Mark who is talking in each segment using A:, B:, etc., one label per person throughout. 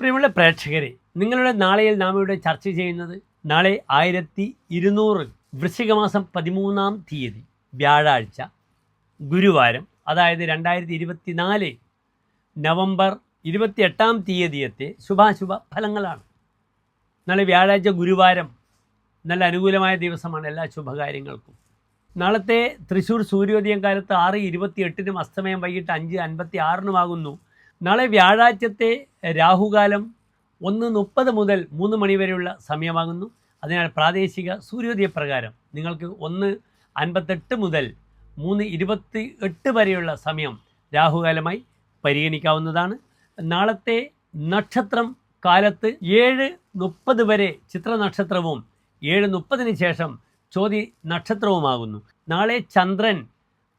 A: പ്രിയമുള്ള പ്രേക്ഷകരെ നിങ്ങളുടെ നാളെയിൽ നാം ഇവിടെ ചർച്ച ചെയ്യുന്നത് നാളെ ആയിരത്തി ഇരുന്നൂറ് വൃശ്ചികമാസം പതിമൂന്നാം തീയതി വ്യാഴാഴ്ച ഗുരുവാരം അതായത് രണ്ടായിരത്തി ഇരുപത്തിനാല് നവംബർ ഇരുപത്തിയെട്ടാം തീയതിയത്തെ ശുഭാശുഭ ഫലങ്ങളാണ്. നാളെ വ്യാഴാഴ്ച ഗുരുവാരം നല്ല അനുകൂലമായ ദിവസമാണ് എല്ലാ ശുഭകാര്യങ്ങൾക്കും. നാളത്തെ തൃശ്ശൂർ സൂര്യോദയം കാലത്ത് ആറ് ഇരുപത്തി എട്ടിനും അസ്തമയം വൈകിട്ട് അഞ്ച് അൻപത്തി ആറിനുമാകുന്നു നാളെ വ്യാഴാഴ്ചത്തെ രാഹുകാലം ഒന്ന് മുപ്പത് മുതൽ മൂന്ന് മണി വരെയുള്ള സമയമാകുന്നു. അതിനാൽ പ്രാദേശിക സൂര്യോദയ പ്രകാരം നിങ്ങൾക്ക് ഒന്ന് അൻപത്തെട്ട് മുതൽ മൂന്ന് ഇരുപത്തി എട്ട് വരെയുള്ള സമയം രാഹുകാലമായി പരിഗണിക്കാവുന്നതാണ്. നാളത്തെ നക്ഷത്രം കാലത്ത് ഏഴ് മുപ്പത് വരെ ചിത്ര നക്ഷത്രവും ഏഴ് മുപ്പതിന് ശേഷം ചോതി നക്ഷത്രവുമാകുന്നു. നാളെ ചന്ദ്രൻ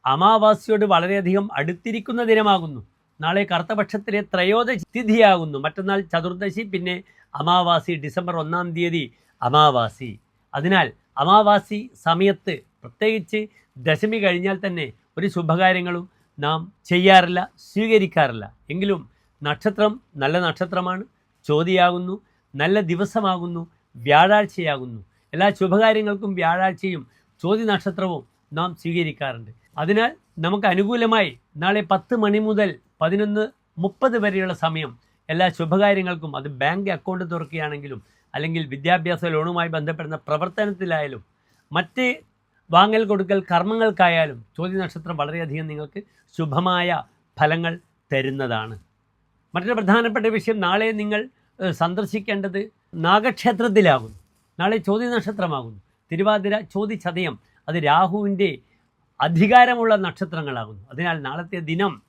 A: അമാവാസ്യയോട് വളരെയധികം അടുത്തിരിക്കുന്ന ദിനമാകുന്നു. നാളെ കറുത്തപക്ഷത്തിലെ ത്രയോദശി തിഥിയാകുന്നു. മറ്റന്നാൾ ചതുർദശി പിന്നെ അമാവാസി ഡിസംബർ ഒന്നാം തീയതി അമാവാസി. അതിനാൽ അമാവാസി സമയത്ത് പ്രത്യേകിച്ച് ദശമി കഴിഞ്ഞാൽ തന്നെ ഒരു ശുഭകാര്യങ്ങളും നാം ചെയ്യാറില്ല സ്വീകരിക്കാറില്ല. എങ്കിലും നക്ഷത്രം നല്ല നക്ഷത്രമാണ് ചോതിയാകുന്നു നല്ല ദിവസമാകുന്നു വ്യാഴാഴ്ചയാകുന്നു. എല്ലാ ശുഭകാര്യങ്ങൾക്കും വ്യാഴാഴ്ചയും ചോതി നക്ഷത്രവും നാം സ്വീകരിക്കാറുണ്ട്. അതിനാൽ നമുക്ക് അനുകൂലമായി നാളെ പത്ത് മണി മുതൽ പതിനൊന്ന് മുപ്പത് വരെയുള്ള സമയം എല്ലാ ശുഭകാര്യങ്ങൾക്കും അത് ബാങ്ക് അക്കൗണ്ട് തുറക്കുകയാണെങ്കിലും അല്ലെങ്കിൽ വിദ്യാഭ്യാസ ലോണുമായി ബന്ധപ്പെടുന്ന പ്രവർത്തനത്തിലായാലും മറ്റ് വാങ്ങൽ കൊടുക്കൽ കർമ്മങ്ങൾക്കായാലും ചോദ്യ നക്ഷത്രം വളരെയധികം നിങ്ങൾക്ക് ശുഭമായ ഫലങ്ങൾ തരുന്നതാണ്. മറ്റൊരു പ്രധാനപ്പെട്ട വിഷയം നാളെ നിങ്ങൾ സന്ദർശിക്കേണ്ടത് നാഗക്ഷേത്രത്തിലാകുന്നു. നാളെ ചോദ്യ നക്ഷത്രമാകുന്നു. തിരുവാതിര ചോതി ചതയം അത് രാഹുവിന്റെ അധികാരമുള്ള നക്ഷത്രങ്ങളാകുന്നു. അതിനാൽ നാളത്തെ ദിനം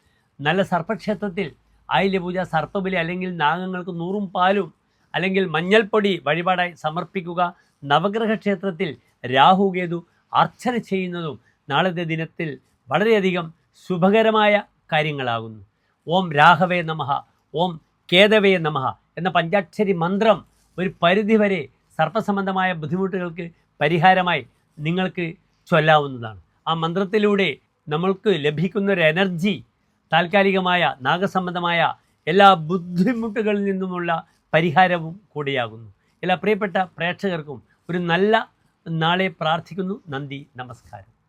A: നല്ല സർപ്പക്ഷേത്രത്തിൽ ആയില്യപൂജ സർപ്പബലി അല്ലെങ്കിൽ നാഗങ്ങൾക്ക് നൂറും പാലും അല്ലെങ്കിൽ മഞ്ഞൾപ്പൊടി വഴിപാടായി സമർപ്പിക്കുക നവഗ്രഹ ക്ഷേത്രത്തിൽ രാഹുകേതു അർച്ചന ചെയ്യുന്നതും നാളത്തെ ദിനത്തിൽ വളരെയധികം ശുഭകരമായ കാര്യങ്ങളാകുന്നു. ഓം രാഘവേ നമഃ ഓം കേതവേ നമഃ എന്ന പഞ്ചാക്ഷരി മന്ത്രം ഒരു പരിധിവരെ സർപ്പസംബന്ധമായ ബുദ്ധിമുട്ടുകൾക്ക് പരിഹാരമായി നിങ്ങൾക്ക് ചൊല്ലാവുന്നതാണ്. ആ മന്ത്രത്തിലൂടെ നമ്മൾക്ക് ലഭിക്കുന്നൊരു എനർജി താൽക്കാലികമായ നാഗസംബന്ധമായ എല്ലാ ബുദ്ധിമുട്ടുകളിൽ നിന്നുമുള്ള പരിഹാരവും കൂടിയാകുന്നു. എല്ലാ പ്രിയപ്പെട്ട പ്രേക്ഷകർക്കും ഒരു നല്ല നാളെ പ്രാർത്ഥിക്കുന്നു. നന്ദി. നമസ്കാരം.